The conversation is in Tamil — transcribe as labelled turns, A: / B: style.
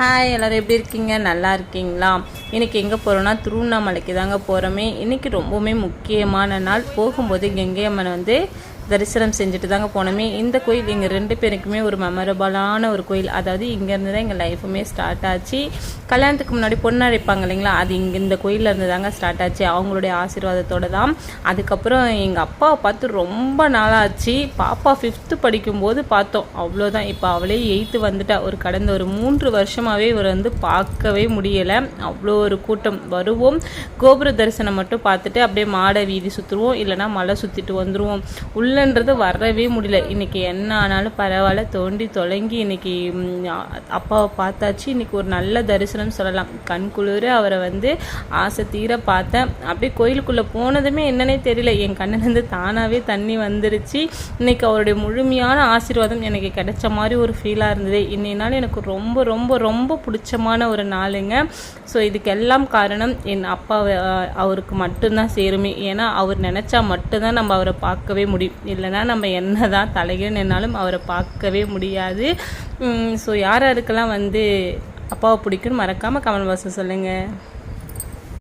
A: ஹாய் எல்லோரும் எப்படி இருக்கீங்க நல்லா இருக்கீங்களா இன்றைக்கி எங்கே போகிறோன்னா திருவண்ணாமலைக்கு தாங்க போகிறோமே இன்றைக்கி ரொம்பவுமே முக்கியமான நாள் போகும்போது கங்கை அம்மன் வந்து தரிசனம் செஞ்சுட்டு தாங்க போனோமே இந்த கோயில் எங்கள் ரெண்டு பேருக்குமே ஒரு மெமரபலான ஒரு கோயில் அதாவது இங்கேருந்து தான் எங்கள் லைஃபுமே ஸ்டார்ட் ஆச்சு கல்யாணத்துக்கு முன்னாடி பொண்ணு அழைப்பாங்க இல்லைங்களா அது இங்கே இந்த கோயிலில் இருந்து தாங்க ஸ்டார்ட் ஆச்சு அவங்களுடைய ஆசீர்வாதத்தோடு தான் அதுக்கப்புறம் எங்கள் அப்பாவை பார்த்து ரொம்ப நாளாச்சு பாப்பா ஃபிஃப்த்து படிக்கும்போது பார்த்தோம் அவ்வளோதான் இப்போ அவளே எயித்து வந்துட்டா ஒரு கடந்த ஒரு மூன்று வருஷமாகவே இவர் வந்து பார்க்கவே முடியலை அவ்வளோ ஒரு கூட்டம் வருவோம் கோபுர தரிசனம் மட்டும் பார்த்துட்டு அப்படியே மாடை வீதி சுற்றுவோம் இல்லைனா மலை சுற்றிட்டு வந்துடுவோம் உள்ள இல்லைன்றது வரவே முடியல இன்றைக்கி என்ன ஆனாலும் பரவாயில்ல தோண்டி தொலங்கி இன்னைக்கு அப்பாவை பார்த்தாச்சு இன்றைக்கி ஒரு நல்ல தரிசனம் சொல்லலாம் கண் குளிர அவரை வந்து ஆசை தீர பார்த்தேன் அப்படியே கோயிலுக்குள்ளே போனதுமே என்னன்னே தெரியல என் கண்ணிலேருந்து தானாகவே தண்ணி வந்துருச்சு இன்னைக்கு அவருடைய முழுமையான ஆசீர்வாதம் எனக்கு கிடைச்ச மாதிரி ஒரு ஃபீலாக இருந்தது இன்னைய நாள் எனக்கு ரொம்ப ரொம்ப ரொம்ப பிடிச்சமான ஒரு நாளுங்க ஸோ இதுக்கெல்லாம் காரணம் என் அப்பாவை அவருக்கு மட்டும்தான் சேருமே ஏன்னா அவர் நினச்சா மட்டும்தான் நம்ம அவரை பார்க்கவே முடியும் இல்லைனா நம்ம என்ன தான் தலையே அவரை பார்க்கவே முடியாது ஸோ யார் யாருக்கெல்லாம் வந்து அப்பாவை பிடிக்குன்னு மறக்காமல் கமெண்ட் சொல்லுங்கள்